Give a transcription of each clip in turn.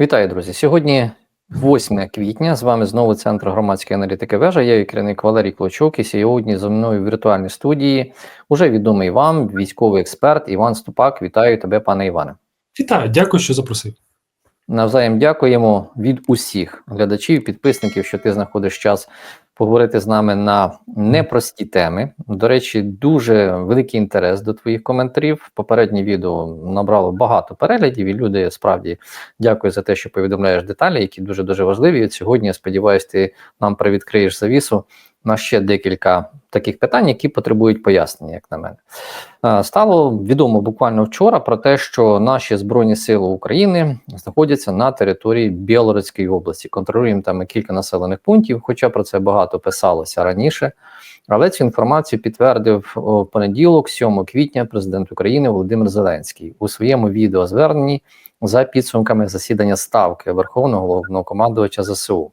Вітаю, друзі! Сьогодні 8 квітня. З вами знову Центр громадської аналітики вежа. Я її керівник Валерій Клочок. І сьогодні зі мною в віртуальній студії уже відомий вам військовий експерт Іван Ступак. Вітаю тебе, пане Іване. Вітаю, дякую, що запросив. Навзаєм дякуємо від усіх глядачів, підписників, що ти знаходиш час поговорити з нами на непрості теми. До речі, дуже великий інтерес до твоїх коментарів. Попереднє відео набрало багато переглядів, і люди справді дякую за те, що повідомляєш деталі, які дуже дуже важливі. От сьогодні я сподіваюся, ти нам привідкриєш завісу на ще декілька таких питань, які потребують пояснення, як на мене. Е, Стало відомо буквально вчора про те, що наші збройні сили України знаходяться на території Білоруської області. Контролюємо там кілька населених пунктів, хоча про це багато писалося раніше. Але цю інформацію підтвердив о, в понеділок, 7 квітня, президент України Володимир Зеленський у своєму відеозверненні за підсумками засідання ставки Верховного головнокомандувача ЗСУ.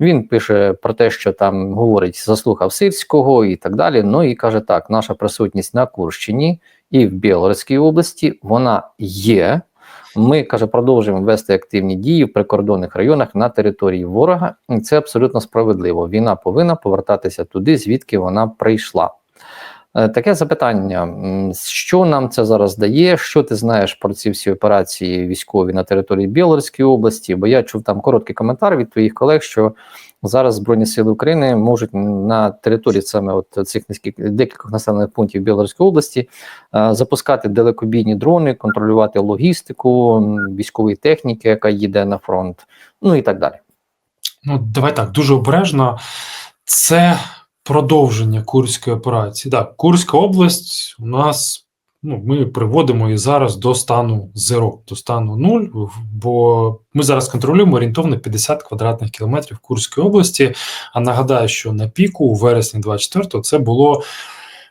Він пише про те, що там говорить, заслухав Сирського і так далі. Ну і каже так: наша присутність на Курщині і в Білоруській області вона є. Ми каже, продовжуємо вести активні дії в прикордонних районах на території ворога, і це абсолютно справедливо. Війна повинна повертатися туди, звідки вона прийшла. Е, Таке запитання: що нам це зараз дає? Що ти знаєш про ці всі операції військові на території Білоруської області? Бо я чув там короткий коментар від твоїх колег, що зараз Збройні Сили України можуть на території саме от цих низьких декількох населених пунктів Білоруської області е, запускати далекобійні дрони, контролювати логістику військової техніки, яка їде на фронт, ну і так далі. Ну, давай так, дуже обережно. Це продовження Курської операції. Так, Курська область у нас. Ну, ми приводимо її зараз до стану зеро, до стану нуль, бо ми зараз контролюємо орієнтовно 50 квадратних кілометрів Курської області. А нагадаю, що на піку у вересні 24-го це було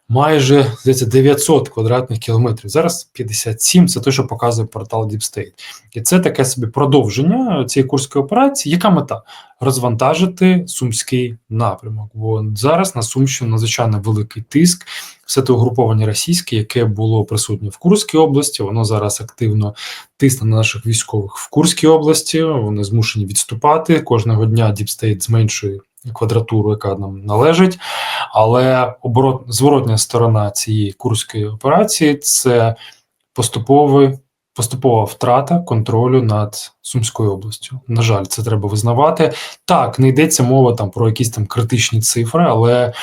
майже здається, 900 квадратних кілометрів. Зараз 57, це те, що показує портал Deep State. І це таке собі продовження цієї курської операції. Яка мета? Розвантажити сумський напрямок. Бо зараз на Сумщину надзвичайно великий тиск. Все те угруповання російське, яке було присутнє в Курській області, воно зараз активно тисне на наших військових в Курській області. Вони змушені відступати. Кожного дня State зменшує квадратуру, яка нам належить. Але оборот, зворотня сторона цієї курської операції це. Поступова втрата контролю над Сумською областю. На жаль, це треба визнавати. Так, не йдеться мова там про якісь там критичні цифри, але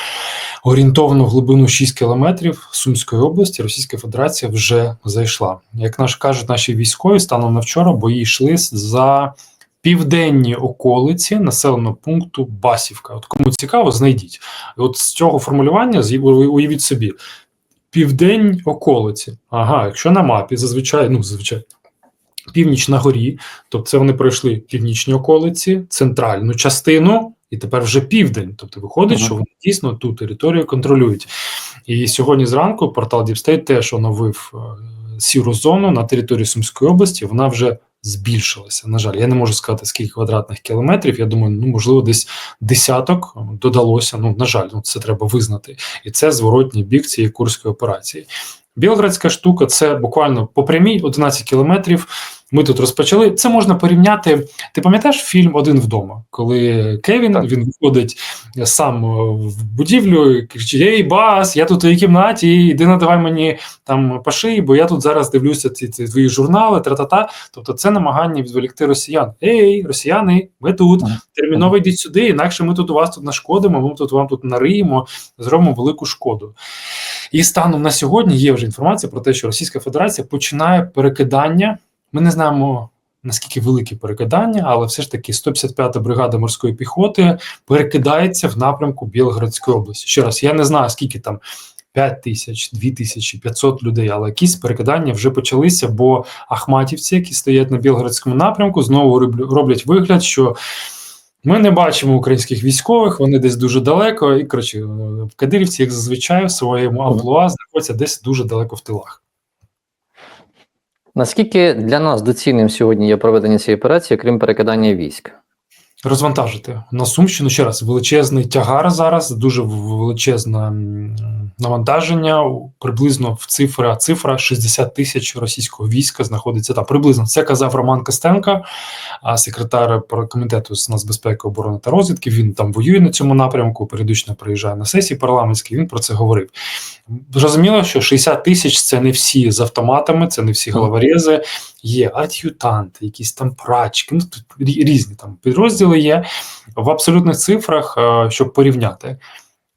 орієнтовно в глибину 6 кілометрів Сумської області Російська Федерація вже зайшла. Як наш кажуть наші військові, станом на вчора бої йшли за південні околиці населеного пункту Басівка. От кому цікаво, знайдіть. І От з цього формулювання уявіть собі. Південь околиці. Ага, якщо на мапі зазвичай, ну зазвичай північ на горі, тобто це вони пройшли північні околиці, центральну частину, і тепер вже південь. Тобто виходить, Ага. що вони дійсно ту територію контролюють. І сьогодні зранку портал State теж оновив е, сіру зону на території Сумської області. Вона вже збільшилася. На жаль, я не можу сказати, скільки квадратних кілометрів. Я думаю, ну можливо, десь десяток додалося. Ну, на жаль, ну це треба визнати. І це зворотній бік цієї курської операції. Білградська штука це буквально по прямій 11 кілометрів. Ми тут розпочали. Це можна порівняти. Ти пам'ятаєш фільм Один вдома, коли Кевін Так. він виходить сам е, в будівлю і кричить: Ей, бас, я тут у кімнаті, іди надавай мені там по шиї, бо я тут зараз дивлюся ці, ці твої журнали, тра-та-та. Тобто це намагання відволікти росіян. Ей, росіяни, ми тут терміново йдіть сюди, інакше ми тут у вас тут нашкодимо, ми тут вам тут нариємо, зробимо велику шкоду. І станом на сьогодні є вже інформація про те, що Російська Федерація починає перекидання. Ми не знаємо наскільки великі перекидання, але все ж таки 155-та бригада морської піхоти перекидається в напрямку Білгородської області. Ще раз, я не знаю, скільки там 5 тисяч, 2 тисячі, 500 людей, але якісь перекидання вже почалися, бо ахматівці, які стоять на Білгородському напрямку, знову роблять вигляд, що ми не бачимо українських військових, вони десь дуже далеко, і коротше, в Кадирівці, як зазвичай, в своєму амплуа знаходяться десь дуже далеко в тилах. Наскільки для нас доцільним сьогодні є проведення цієї операції, крім перекидання військ? Розвантажити на Сумщину ще раз величезний тягар зараз, дуже величезне навантаження. Приблизно в цифра цифра 60 тисяч російського війська знаходиться там. Приблизно це казав Роман Костенко, секретар комітету з нацбезпеки, оборони та розвідки. Він там воює на цьому напрямку. Періодично приїжджає на сесії парламентські. Він про це говорив. Зрозуміло, що 60 тисяч це не всі з автоматами, це не всі головорези. Є ад'ютанти, якісь там прачки, ну тут різні там підрозділи є в абсолютних цифрах, е, щоб порівняти.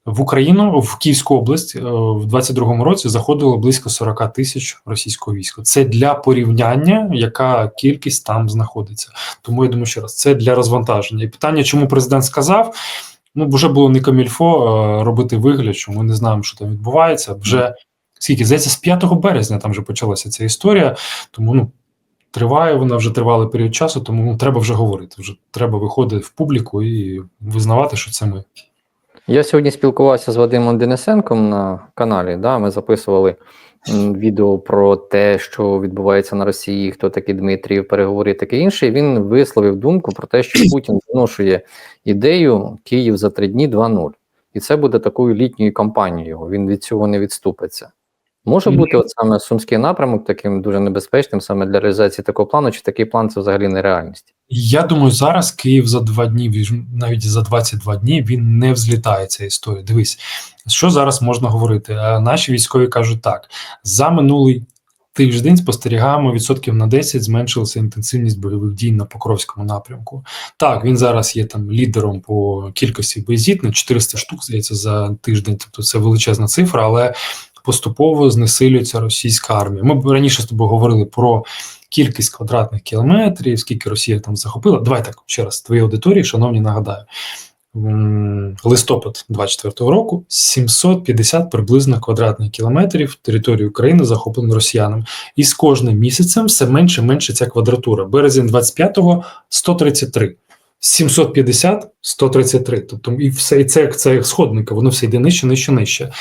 В Україну в Київську область е, в 22-му році заходило близько 40 тисяч російського війська. Це для порівняння, яка кількість там знаходиться. Тому я думаю, ще раз це для розвантаження. І питання, чому президент сказав? Ну, вже було не камільфо е, робити вигляд, що ми не знаємо, що там відбувається. Вже скільки здається, з 5 березня там вже почалася ця історія. Тому ну триває вона вже тривалий період часу, тому ну, треба вже говорити. Вже треба виходити в публіку і визнавати, що це ми. Я сьогодні спілкувався з Вадимом Денисенком на каналі. Да, ми записували відео про те, що відбувається на Росії, хто такий Дмитрій, переговори таке інше. І Він висловив думку про те, що Путін виношує ідею Київ за три дні 2.0. І це буде такою літньою кампанією. Він від цього не відступиться. Може бути от саме сумський напрямок таким дуже небезпечним саме для реалізації такого плану, чи такий план це взагалі нереальність? Я думаю, зараз Київ за два дні, навіть за 22 дні, він не взлітає ця історія. Дивись, що зараз можна говорити? Е, Наші військові кажуть так: за минулий тиждень спостерігаємо відсотків на 10 зменшилася інтенсивність бойових дій на Покровському напрямку. Так, він зараз є там лідером по кількості боєзітних, 400 штук, здається, за тиждень. Тобто це величезна цифра, але поступово знесилюється російська армія. Ми б раніше з тобою говорили про кількість квадратних кілометрів, скільки Росія там захопила. Давай так ще раз твоїй аудиторії, шановні, нагадаю. Листопад 24-го року 750 приблизно квадратних кілометрів території України захоплено росіянам. І з кожним місяцем все менше і менше ця квадратура. Березень 25-го 133. 750 133. Тобто і все і це як це як сходника, воно все йде нижче, нижче, нижче.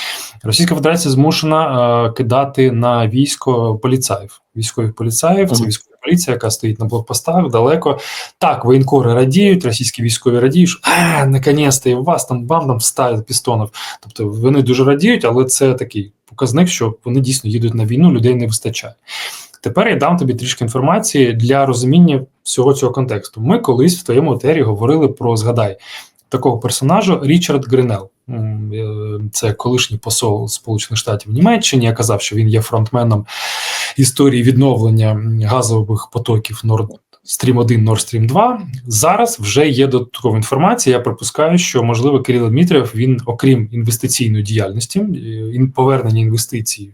Російська Федерація змушена е, кидати на військо поліцаїв. Військових поліцаїв, це військова поліція, яка стоїть на блокпостах далеко. Так, воєнкори радіють, російські військові радіють, що а, наконець-то, і у вас там вам там вставить пістонів. Тобто вони дуже радіють, але це такий показник, що вони дійсно їдуть на війну, людей не вистачає. Тепер я дам тобі трішки інформації для розуміння всього цього контексту. Ми колись в твоєму етері говорили про згадай такого персонажа Річард Гринел. Е, Це колишній посол Сполучених Штатів Німеччині. Я казав, що він є фронтменом історії відновлення газових потоків Nord Stream 1, Nord Stream 2. Зараз вже є додаткова інформація. Я припускаю, що можливо Кирило Дмитрієв, він, окрім інвестиційної діяльності, е, повернення інвестицій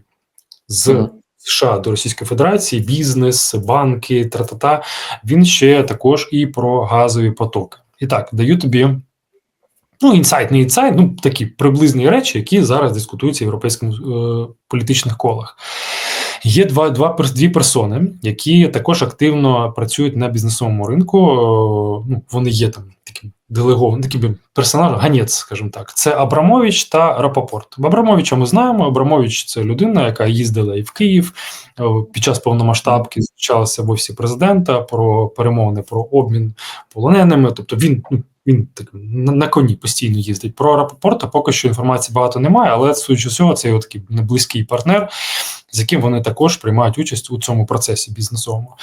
з. США до Російської Федерації, бізнес, банки, тра-та-та. Він ще також і про газові потоки. І так, даю тобі. Ну, інсайт, не інсайт, ну такі приблизні речі, які зараз дискутуються в європейських е, політичних колах. Є два, два дві персони, які також активно працюють на бізнесовому ринку. Е, Ну, вони є там таким делегованим, таким персонажем, ганець, скажімо так. Це Абрамович та Рапопорт. Абрамовича ми знаємо. Абрамович це людина, яка їздила і в Київ е, під час повномасштабки, зустрічалася в офісі президента про перемовини про обмін полоненими. Тобто він ну, він так на, на коні постійно їздить. Про Рапопорта поки що інформації багато немає, але судячи всього, це його такий неблизький партнер, з яким вони також приймають участь у цьому процесі бізнесовому.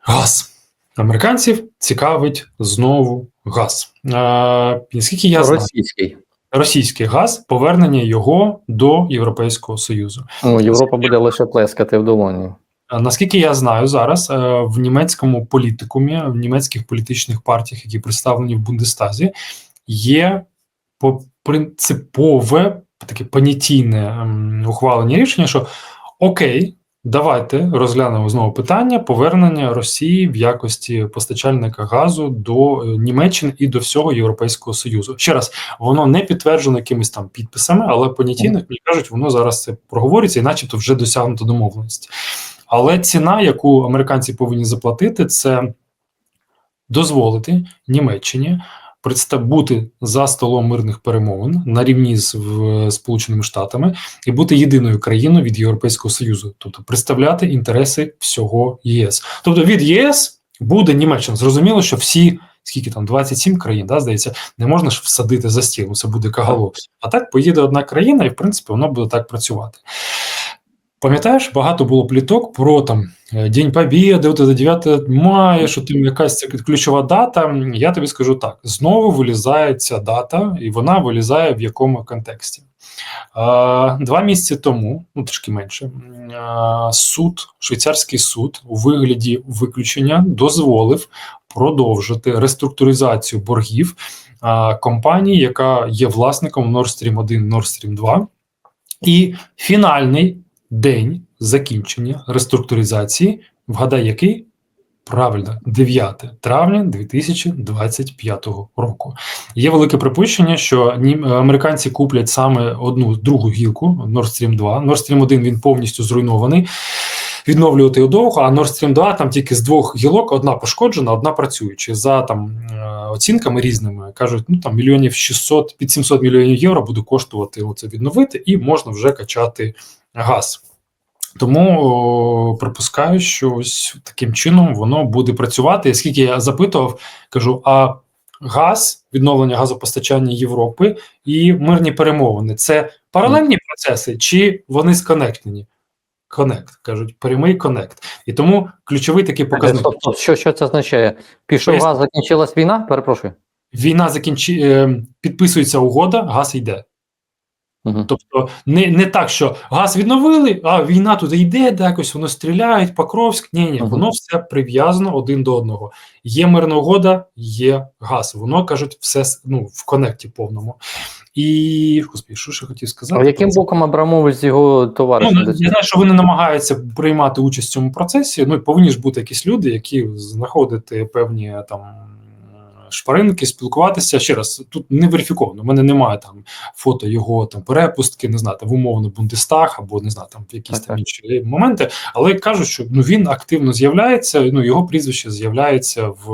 Газ. Американців цікавить знову газ. А, наскільки я знаю, Російський. російський газ, повернення його до Європейського Союзу. Ну, Європа буде лише плескати в долоні. А, Наскільки я знаю, зараз е, в німецькому політикумі, в німецьких політичних партіях, які представлені в Бундестазі, є по- принципове таке понятійне ем, ухвалення рішення, що окей, давайте розглянемо знову питання повернення Росії в якості постачальника газу до е, Німеччини і до всього Європейського Союзу. Ще раз, воно не підтверджено якимись там підписами, але понятійно мені кажуть, воно зараз це проговорюється, і начебто вже досягнуто домовленості. Але ціна, яку американці повинні заплатити, це дозволити Німеччині бути за столом мирних перемовин на рівні з в, Сполученими Штатами і бути єдиною країною від Європейського Союзу, тобто представляти інтереси всього ЄС. Тобто від ЄС буде Німеччина. Зрозуміло, що всі скільки там 27 країн, да, здається, не можна ж всадити за стіл, це буде кагало. А так поїде одна країна, і в принципі воно буде так працювати. Пам'ятаєш, багато було пліток про там е, День Побєди, от це 9 мая, що там якась ключова дата. Я тобі скажу так: знову вилізає ця дата, і вона вилізає в якому контексті. Два місяці тому, ну трішки менше, суд, швейцарський суд у вигляді виключення дозволив продовжити реструктуризацію боргів компанії, яка є власником Nord Stream 1, Nord Stream 2. І фінальний день закінчення реструктуризації, вгадай, який? Правильно, 9 травня 2025 року. Є велике припущення, що американці куплять саме одну другу гілку Nord Stream 2. Nord Stream 1 він повністю зруйнований. Відновлювати його довго, а Nord Stream 2 там тільки з двох гілок одна пошкоджена, одна працююча. За там е, оцінками різними кажуть, ну там мільйонів 600, під 700 мільйонів євро буде коштувати оце відновити, і можна вже качати газ. Тому о, припускаю, що ось таким чином воно буде працювати. І Скільки я запитував, кажу: а газ, відновлення газопостачання Європи і мирні перемовини це паралельні процеси, чи вони сконектені? Конект кажуть, прямий конект. І тому ключовий такий показник. Стоп, стоп, що, що це означає? Пішов газ, закінчилась війна? Перепрошую. Війна закінчи... е, підписується угода, газ йде. Угу. Тобто не, не так, що газ відновили, а війна туди йде, де якось воно стріляють, Покровськ. Ні, ні, Мгм. воно все прив'язано один до одного. Є мирна угода, є газ. Воно кажуть, все ну, в конекті повному. І господи, що ж я хотів сказати? А яким боком Абрамович з його Ну, товаришем? до я знаю, що вони намагаються приймати участь в цьому процесі. Ну і повинні ж бути якісь люди, які знаходити певні там шпаринки, спілкуватися. Ще раз, тут не верифіковано. У мене немає там фото його там перепустки, не знаю, там в умовно Бундестаг або не знаю, там в якісь Так, там так. інші моменти. Але кажуть, що ну він активно з'являється. Ну його прізвище з'являється в,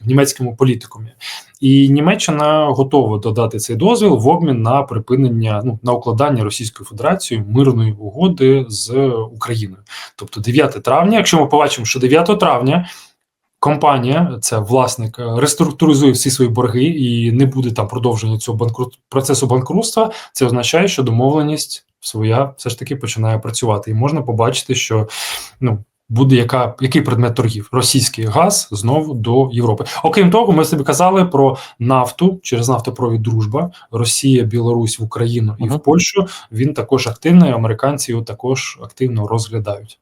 в німецькому політикумі. І Німеччина готова додати цей дозвіл в обмін на припинення ну на укладання Російською Федерацією мирної угоди з Україною. Тобто 9 травня, якщо ми побачимо, що 9 травня компанія, це власник, е, реструктуризує всі свої борги і не буде там продовження цього банкрут процесу банкрутства, це означає, що домовленість своя все ж таки починає працювати, і можна побачити, що ну. Буде яка який предмет торгів? Російський газ знову до Європи. Окрім того, ми собі казали про нафту через нафтопровід Дружба, Росія, Білорусь в Україну і Мгм. в Польщу. Він також активний. Американці його також активно розглядають.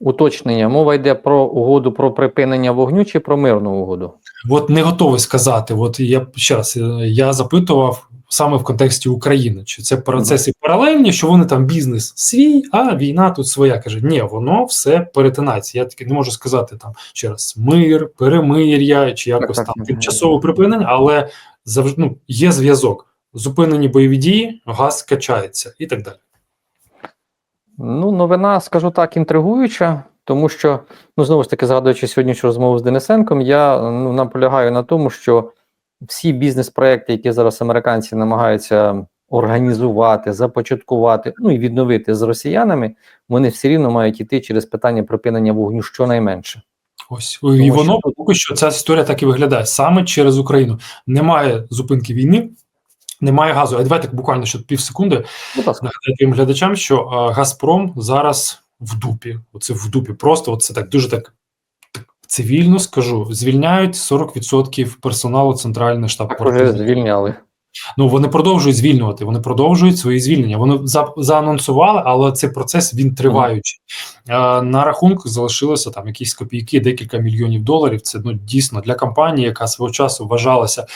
Уточнення. Мова йде про угоду про припинення вогню чи про мирну угоду? От не готовий сказати. От я ще раз, е, я запитував саме в контексті України, чи це процеси паралельні, що вони там бізнес свій, а війна тут своя. Каже, ні, воно все перетинається. Я таки не можу сказати там ще раз мир, перемир'я чи якось Так, там так. тимчасове припинення, але завжди ну, є зв'язок. Зупинені бойові дії, газ качається і так далі. Ну, новина, скажу так, інтригуюча, тому що, ну, знову ж таки, згадуючи сьогоднішню розмову з Денисенком, я ну, наполягаю на тому, що всі бізнес-проекти, які зараз американці намагаються організувати, започаткувати, ну і відновити з росіянами, вони все рівно мають іти через питання припинення вогню щонайменше. Ось і що воно тут- поки що ця історія так і виглядає саме через Україну. Немає зупинки війни, немає газу. А давайте буквально ще пів секунди нагадаю глядачам, що е, Газпром зараз в дупі. Оце в дупі. Просто оце так дуже так. Цивільно скажу, звільняють 40% персоналу центральний штаб вже звільняли. Ну вони продовжують звільнювати. Вони продовжують свої звільнення. Вони за, заанонсували, але цей процес він триваючий. Е, на рахунку залишилося там якісь копійки, декілька мільйонів доларів. Це ну дійсно для компанії, яка свого часу вважалася.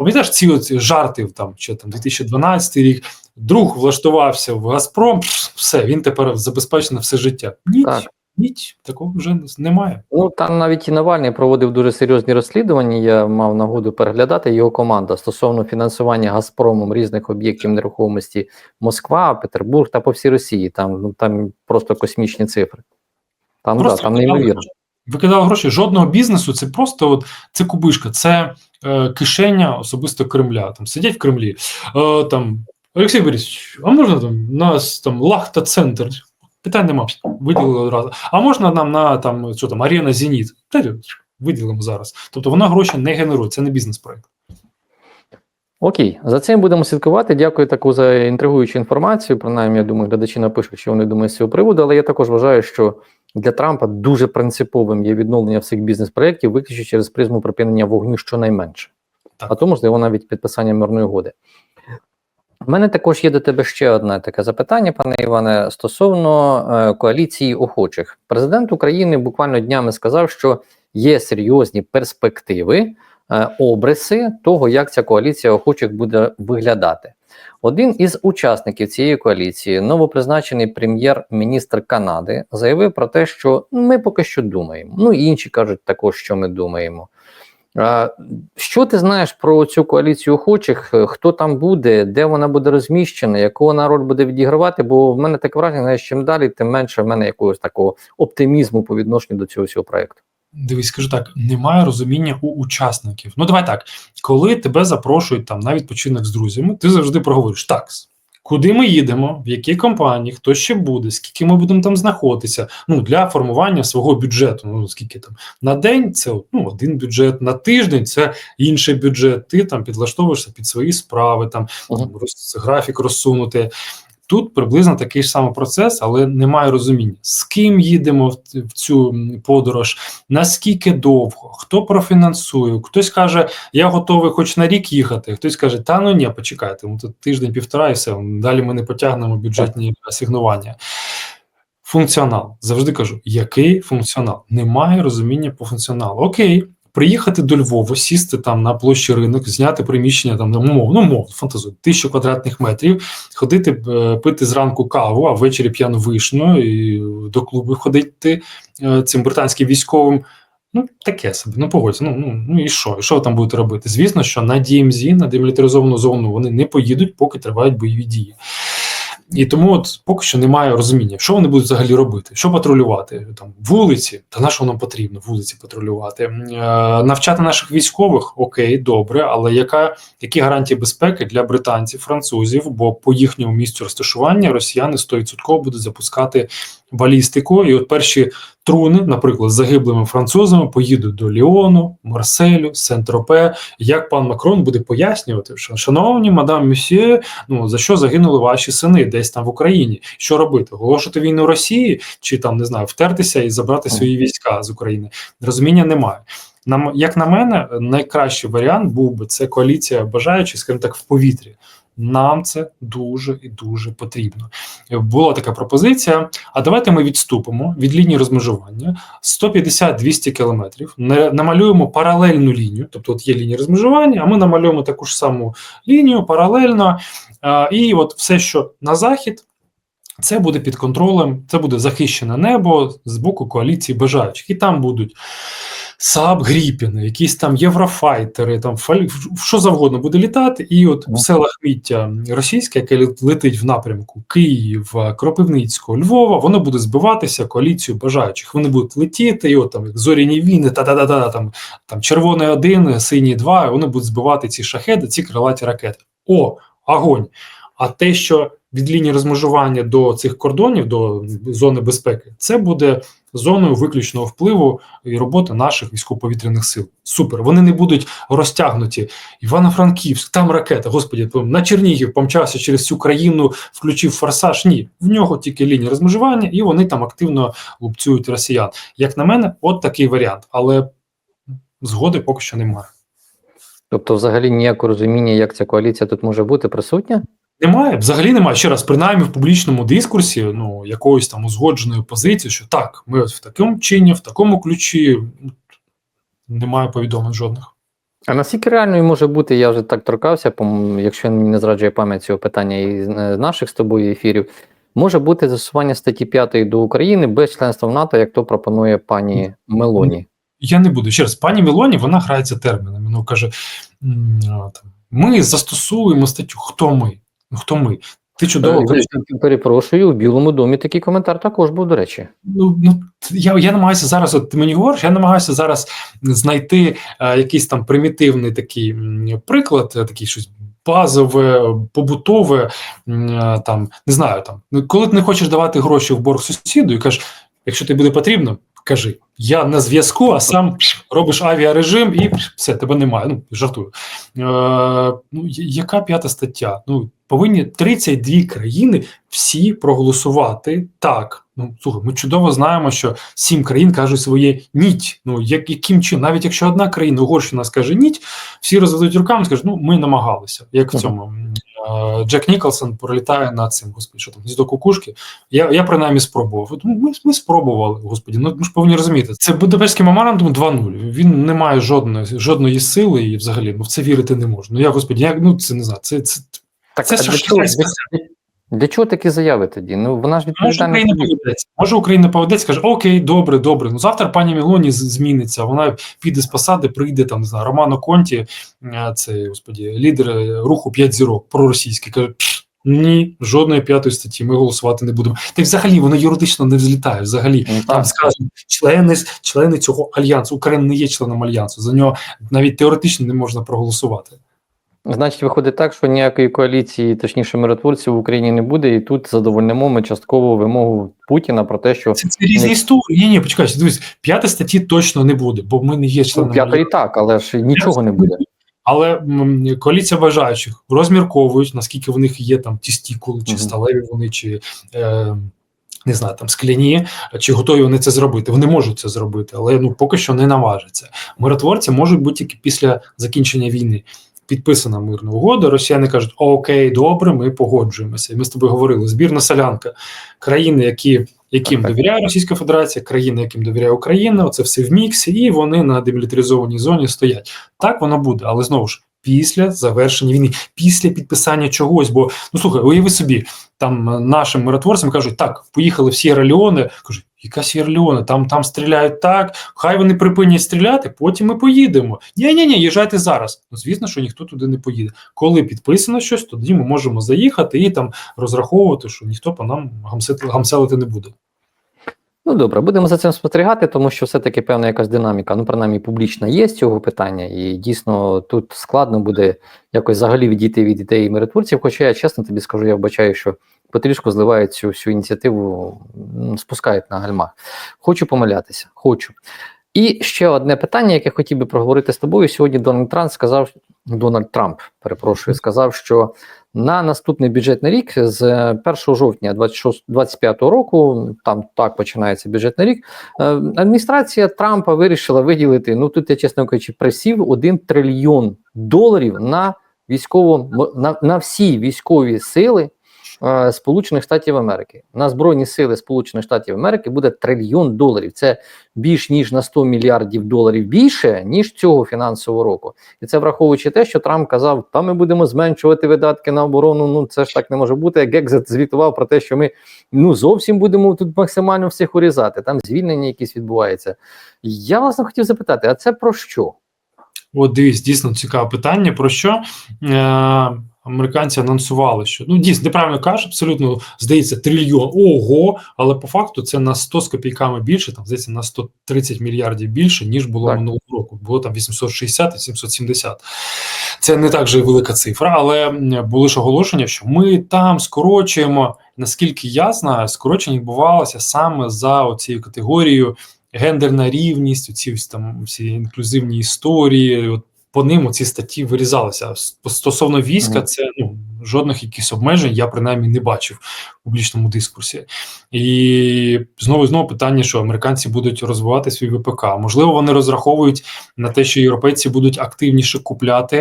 Пам'ятаєш ці от жарти там, чи там 2012 рік. Друг влаштувався в Газпром. Все, він тепер забезпечений все життя. Ні, Так. ні, такого вже немає. Ну там навіть і Навальний проводив дуже серйозні розслідування. Я мав нагоду переглядати його команда стосовно фінансування Газпромом різних об'єктів нерухомості Москва, Петербург та по всій Росії. Там ну там просто космічні цифри. Там да, там неймовірно. Викидали гроші жодного бізнесу. Це просто от це кубишка, це е, кишеня особисто Кремля. Там сидять в Кремлі. Е, там Олексій Борисович, а можна там нас там Лахта центр? Питань нема. Виділили одразу. А можна нам на там що там Арена Зеніт? Виділимо зараз. Тобто вона гроші не генерує, це не бізнес-проект. Окей, за цим будемо слідкувати. Дякую таку за інтригуючу інформацію. Принаймні, я думаю, глядачі напишуть, що вони думають з цього приводу. Але я також вважаю, що для Трампа дуже принциповим є відновлення всіх бізнес-проєктів, виключно через призму припинення вогню щонайменше. Так. А то, можливо, навіть підписання мирної угоди. У мене також є до тебе ще одне таке запитання, пане Іване, стосовно е, коаліції охочих. Президент України буквально днями сказав, що є серйозні перспективи, е, обриси того, як ця коаліція охочих буде виглядати. Один із учасників цієї коаліції, новопризначений прем'єр-міністр Канади, заявив про те, що ми поки що думаємо. Ну і інші кажуть також, що ми думаємо. Що ти знаєш про цю коаліцію охочих? Хто там буде, де вона буде розміщена, яку вона роль буде відігравати? Бо в мене таке враження, знаєш, чим далі, тим менше в мене якогось такого оптимізму по відношенню до цього всього проекту. Дивись, скажу так: немає розуміння у учасників. Ну, давай так, коли тебе запрошують там на відпочинок з друзями, ти завжди проговориш так. Куди ми їдемо, в які компанії, хто ще буде, скільки ми будемо там знаходитися. Ну для формування свого бюджету. Ну скільки там на день це ну, один бюджет, на тиждень це інший бюджет. Ти там підлаштовуєшся під свої справи, там, Мгм. там графік розсунути. Тут приблизно такий ж самий процес, але немає розуміння, з ким їдемо в, цю подорож, наскільки довго, хто профінансує. Хтось каже, я готовий хоч на рік їхати. Хтось каже, та ну ні, почекайте, ну, тут тиждень-півтора і все. Далі ми не потягнемо бюджетні асигнування. Функціонал. Завжди кажу, який функціонал? Немає розуміння по функціоналу. Окей, приїхати до Львова, сісти там на площі ринок, зняти приміщення там ну, мов, ну мов, фантазую, тисячу квадратних метрів, ходити е, пити зранку каву, а ввечері п'яну вишню і до клубу ходити е, цим британським військовим. Ну, таке собі, ну погодься, ну, ну, ну і що? І що ви там будете робити? Звісно, що на DMZ, на демілітаризовану зону, вони не поїдуть, поки тривають бойові дії. І тому от поки що немає розуміння, що вони будуть взагалі робити, що патрулювати там вулиці, та на що нам потрібно вулиці патрулювати, е, навчати наших військових, окей, добре, але яка які гарантії безпеки для британців, французів? Бо по їхньому місцю розташування росіяни 100% будуть запускати балістику, і от перші труни, наприклад, з загиблими французами, поїдуть до Ліону, Марселю, Сент-Тропе. Як пан Макрон буде пояснювати, що шановні мадам Мюсьє, ну за що загинули ваші сини десь там в Україні? Що робити? Оголошувати війну Росії чи там не знаю, втертися і забрати свої війська з України? Розуміння немає. Нам, як на мене, найкращий варіант був би це коаліція бажаючих, скажімо так, в повітрі. Нам це дуже і дуже потрібно. Була така пропозиція. А давайте ми відступимо від лінії розмежування 150-200 кілометрів, намалюємо паралельну лінію, тобто от є лінія розмежування, а ми намалюємо таку ж саму лінію паралельно. І от все, що на захід, це буде під контролем, це буде захищене небо з боку коаліції бажаючих. І там будуть Saab Гріпіни, якісь там єврофайтери, там фаль... що завгодно буде літати, і от Ну. все лахміття російське, яке летить в напрямку Київ, Кропивницького, Львова, воно буде збиватися коаліцією бажаючих. Вони будуть летіти, і от там як зоряні війни, та-та-та-та, там, там червоний один, синій два, і вони будуть збивати ці шахеди, ці крилаті ракети. О, огонь! А те, що від лінії розмежування до цих кордонів, до зони безпеки, це буде зоною виключного впливу і роботи наших військово-повітряних сил. Супер. Вони не будуть розтягнуті. Івано-Франківськ, там ракета, господі, на Чернігів помчався через всю країну, включив форсаж. Ні, в нього тільки лінія розмежування, і вони там активно лупцюють росіян. Як на мене, от такий варіант. Але згоди поки що немає. Тобто, взагалі ніякого розуміння, як ця коаліція тут може бути присутня? Немає, взагалі немає. Ще раз, принаймні в публічному дискурсі, ну якоїсь там узгодженої позиції, що так, ми от в такому чині, в такому ключі немає повідомлень жодних. А наскільки реальною може бути, я вже так торкався, якщо не зраджує пам'ять цього питання із е, наших з тобою ефірів, може бути застосування статті 5 до України без членства в НАТО, як то пропонує пані Мелоні. Я не буду. Ще раз, пані Мілоні, вона грається термінами. Ну каже: там, ми застосовуємо статтю. Хто ми? Ну хто ми? Ти чудово Е, я Перепрошую, у Білому домі такий коментар також був, до речі. Ну, ну я, я намагаюся зараз, от ти мені говориш, я намагаюся зараз знайти е, якийсь там примітивний такий м, приклад, е, такий щось базове, побутове, м, е, там не знаю, там ну, коли ти не хочеш давати гроші в борг сусіду і кажеш, якщо тобі буде потрібно, кажи. Я на зв'язку, а сам робиш авіарежим і все, тебе немає. Ну, жартую. Е, ну, яка п'ята стаття? Ну, повинні 32 країни всі проголосувати так. Ну, слухай, ми чудово знаємо, що сім країн кажуть своє ніть. Ну, як, яким чином, навіть якщо одна країна, Угорщина скаже ніть, всі розведуть руками і скажуть, ну, ми намагалися. Як в цьому. Джек Ніколсон пролітає над цим, господи, що там, гніздо кукушки. Я, я принаймні спробував. Ми, ми спробували, господі. Ну ми ж повинні розуміти. Це Будапештський меморандум 2.0. Він не має жодної жодної сили і взагалі ну, в це вірити не можна. Ну я господі, я ну це не знаю. Це, це Так, Це а ж для, чого, китайська для, для чого такі заяви тоді? Ну вона ж може відповідальна. Україна поведеться. Може Україна поведеться, каже, окей, добре, добре. Ну завтра пані Мілоні зміниться. Вона піде з посади, прийде там не знаю, Романо Конті, е, це господі, лідер е, руху 5 зірок проросійський. Каже, ні, жодної п'ятої статті. Ми голосувати не будемо. Та й взагалі воно юридично не взлітає. Взагалі Ну, там скажуть члени члени цього альянсу. Україна не є членом альянсу. За нього навіть теоретично не можна проголосувати. Значить, виходить так, що ніякої коаліції, точніше миротворців в Україні не буде, і тут задовольнимо ми частково вимогу Путіна про те, що Це, це різні Ні. історії. Ні, ні, почекай, дивись, п'яти статті точно не буде, бо ми не є ну, членом п'ятої так, але ж нічого не буде. Але коаліція бажаючих розмірковують, наскільки в них є там тістікули, чи Мгм. сталеві вони, чи е, не знаю, там скляні, чи готові вони це зробити. Вони можуть це зробити, але ну поки що не наважаться. Миротворці можуть бути тільки після закінчення війни. Підписана мирна угода. Росіяни кажуть: Окей, добре, ми погоджуємося. І ми з тобою говорили: збірна солянка, країни, які. Яким Так, так. довіряє Російська Федерація, країни, яким довіряє Україна, оце все в міксі, і вони на демілітаризованій зоні стоять. Так воно буде, але знову ж після завершення війни, після підписання чогось. Бо ну слухай, уяви собі, там нашим миротворцям кажуть, так, поїхали в Сєра-Леоне, кажуть, яка Сєра-Леоне, там, там стріляють так, хай вони припинять стріляти, потім ми поїдемо. Ні, ні, ні, їжджайте зараз. Ну звісно, що ніхто туди не поїде. Коли підписано щось, тоді ми можемо заїхати і там розраховувати, що ніхто по нам гамселити не буде. Ну добре, будемо за цим спостерігати, тому що все-таки певна якась динаміка, ну принаймні публічна є з цього питання, і дійсно тут складно буде якось взагалі відійти від ідеї миротворців. Хоча я чесно тобі скажу, я вбачаю, що потрішку зливають цю всю ініціативу, спускають на гальмах. Хочу помилятися, хочу. І ще одне питання, яке хотів би проговорити з тобою. Сьогодні Дональд Трамп сказав, Дональд Трамп, перепрошую, сказав, що на наступний бюджетний рік з 1 жовтня 2025 року, там так починається бюджетний рік. е, Адміністрація Трампа вирішила виділити. Ну тут я чесно кажучи, присів 1 трильйон доларів на військово на, на всі військові сили е, Сполучених Штатів Америки. На збройні сили Сполучених Штатів Америки буде трильйон доларів. Це більш ніж на 100 мільярдів доларів більше ніж цього фінансового року. І це враховуючи те, що Трамп казав, та ми будемо зменшувати видатки на оборону. Ну це ж так не може бути. Гекзет звітував про те, що ми ну зовсім будемо тут максимально всіх урізати. Там звільнення якісь відбуваються. Я власне хотів запитати: а це про що? От дивись, дійсно цікаве питання. Про що е, американці анонсували, що ну дійсно неправильно кажеш, абсолютно здається, трильйон ого, але по факту це на 100 з копійками більше, там здається на 130 мільярдів більше, ніж було Так. минулого року. Було там 860 і 770. Це не так же велика цифра, але були ж оголошення, що ми там скорочуємо. Наскільки я знаю, скорочення відбувалося саме за цією категорією гендерна рівність, оці ось там всі інклюзивні історії. От по ним ці статті вирізалися. Стосовно війська, це ну жодних якихось обмежень я принаймні не бачив в публічному дискурсі. І знову і знову питання, що американці будуть розвивати свій ВПК. Можливо, вони розраховують на те, що європейці будуть активніше купляти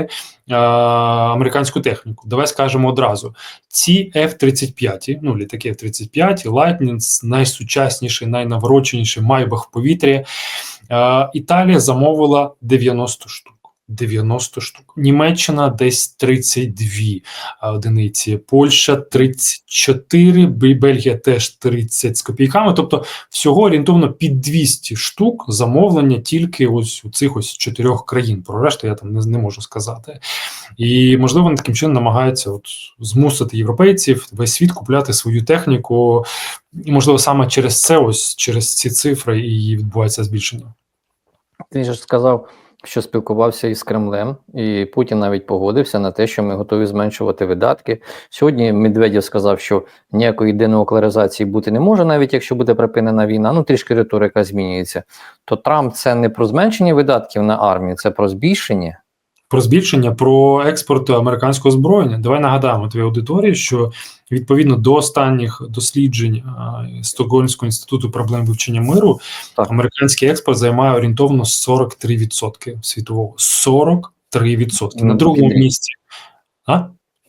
е, американську техніку. Давай скажемо одразу: ці F-35, ну літаки F-35, Lightning, найсучасніший, найнавороченіший майбах в повітрі. Е, Італія замовила 90 штук. 90 штук. Німеччина десь 32 одиниці, Польща 34, Бельгія теж 30 з копійками. Тобто, всього орієнтовно під 200 штук замовлення тільки ось у цих ось чотирьох країн. Про решту я там не, не можу сказати. І можливо, вони таким чином намагаються от змусити європейців весь світ купляти свою техніку. І можливо саме через це, ось через ці цифри, і відбувається збільшення. Ти ж сказав що спілкувався із Кремлем, і Путін навіть погодився на те, що ми готові зменшувати видатки. Сьогодні Медведєв сказав, що ніякої денуклеаризації бути не може, навіть якщо буде припинена війна. Ну трішки риторика змінюється. То Трамп це не про зменшення видатків на армію, це про збільшення. Про збільшення про експорт американського озброєння. Давай нагадаємо твоїй аудиторії, що відповідно до останніх досліджень Стокгольмського інституту проблем вивчення миру, Так. американський експорт займає орієнтовно 43% світового. 43%. На другому місці. А?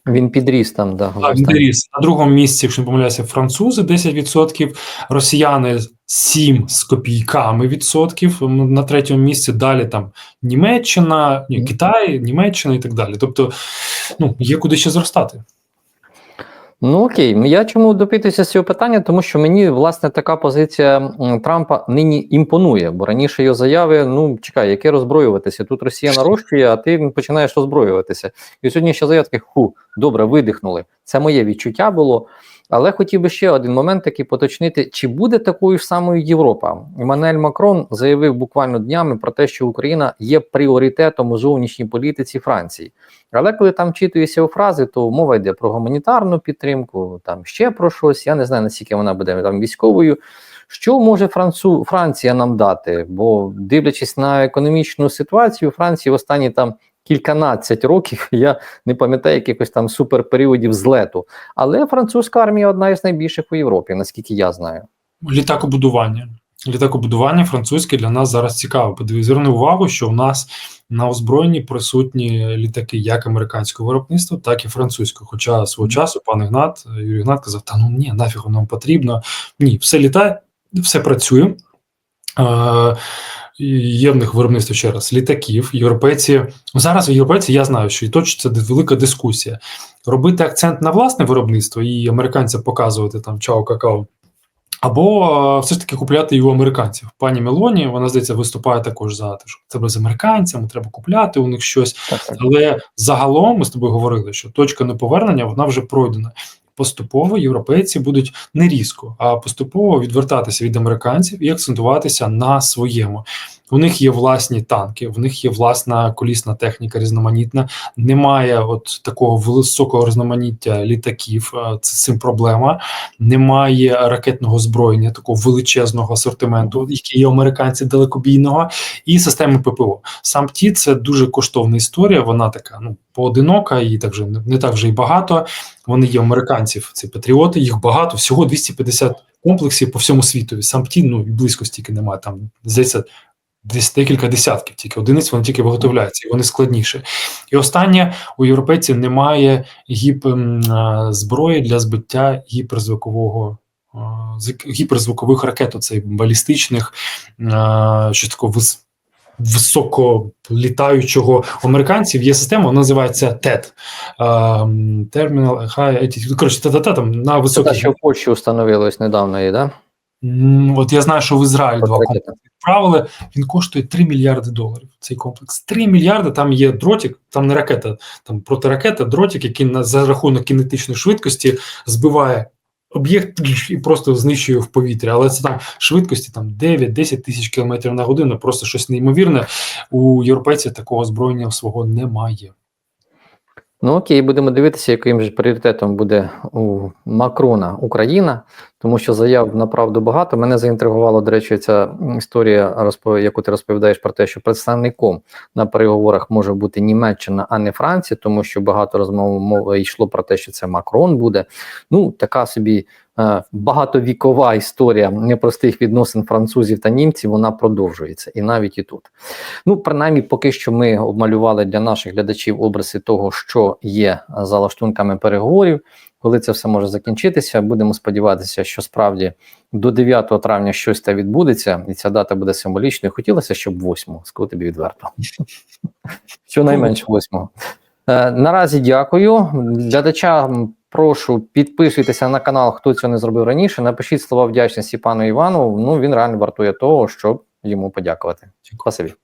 Він підріс там, да, Так, зростання. інтерес. На другому місці, якщо не помиляюся, французи 10%, росіяни 7 з копійками відсотків. На третьому місці далі там Німеччина, ні, Китай, Німеччина і так далі. Тобто, ну, є куди ще зростати. Ну окей, Ну, я чому допитуюся з цього питання? Тому що мені власне така позиція Трампа нині імпонує, бо раніше його заяви: ну чекай, яке роззброюватися? Тут Росія нарощує, а ти починаєш роззброюватися. І сьогодні ще заява таке, ху, добре, видихнули. Це моє відчуття було. Але хотів би ще один момент такий поточнити: чи буде такою ж самою Європа? Еммануель Макрон заявив буквально днями про те, що Україна є пріоритетом у зовнішній політиці Франції. Але коли там читуєшся у фрази, то мова йде про гуманітарну підтримку, там ще про щось. Я не знаю, наскільки вона буде там військовою. Що може Францу, Франція нам дати? Бо дивлячись на економічну ситуацію, Франції в останні там кільканадцять років я не пам'ятаю якихось там суперперіодів злету. Але французька армія одна із найбільших у Європі, наскільки я знаю. Літакобудування. Літакобудування французьке для нас зараз цікаво. Подивись, зверни увагу, що в нас на озброєнні присутні літаки як американського виробництва, так і французького. Хоча свого часу пан Ігнат, Юрій Ігнат казав, та ну ні, нафіг нам потрібно. Ні, все літає, все працює. Е, Є в них виробництво ще раз літаків. Європейці зараз в європейці, я знаю, що і точиться велика дискусія. Робити акцент на власне виробництво і американцям показувати там чао какао. Або е, все ж таки купляти і у американців. Пані Мелоні, вона здається, виступає також за те, що треба з американцями, треба купляти у них щось. Але загалом ми з тобою говорили, що точка неповернення вона вже пройдена. Поступово європейці будуть не різко, а поступово відвертатися від американців і акцентуватися на своєму. У них є власні танки, в них є власна колісна техніка різноманітна. Немає от такого високого різноманіття літаків. е, Це цим проблема. Немає ракетного зброєння, такого величезного асортименту, який є у американців далекобійного, і системи ППО. Сам ті це дуже коштовна історія. Вона така ну поодинока, і так вже не, так вже і багато. Вони є американців. Це патріоти, їх багато, всього 250 комплексів по всьому світу. Сам ті, ну і близько стільки немає. Там здається. Десь декілька десятків, тільки одиниць вони тільки виготовляються, і вони складніші. І останнє у європейців немає гіп зброї для збиття гіперзвукового гіперзвукових ракет, оцей балістичних, щось такого вис, високолітаючого у американців. Є система, вона називається Terminal High Altitude. Коротше, та-та-та, там на Це що в Польщі установилось недавно, і, да? От я знаю, що в Ізраїль два комплекси відправили. Він коштує 3 мільярди доларів. Цей комплекс 3 мільярди. Там є дротик, там не ракета, там протиракета, дротик, який на за рахунок кінетичної швидкості збиває об'єкт і просто знищує в повітря. Але це там швидкості там 9-10 тисяч кілометрів на годину. Просто щось неймовірне. У європейців такого озброєння свого немає. Ну окей, будемо дивитися, яким же пріоритетом буде у Макрона Україна, тому що заяв направду багато. Мене заінтригувала, до речі, ця історія, яку ти розповідаєш про те, що представником на переговорах може бути Німеччина, а не Франція, тому що багато розмов мови йшло про те, що це Макрон буде. Ну, така собі багатовікова історія непростих відносин французів та німців. Вона продовжується, і навіть і тут. Ну, принаймні, поки що ми обмалювали для наших глядачів образи того, що є за лаштунками переговорів. Коли це все може закінчитися, будемо сподіватися, що справді до 9 травня щось та відбудеться, і ця дата буде символічною. Хотілося, щоб 8, скажу тобі відверто. Щонайменше 8. Е, наразі дякую. Глядачам прошу підписуйтеся на канал, хто цього не зробив раніше. Напишіть слова вдячності пану Івану. Ну він реально вартує того, щоб йому подякувати. Спасибі.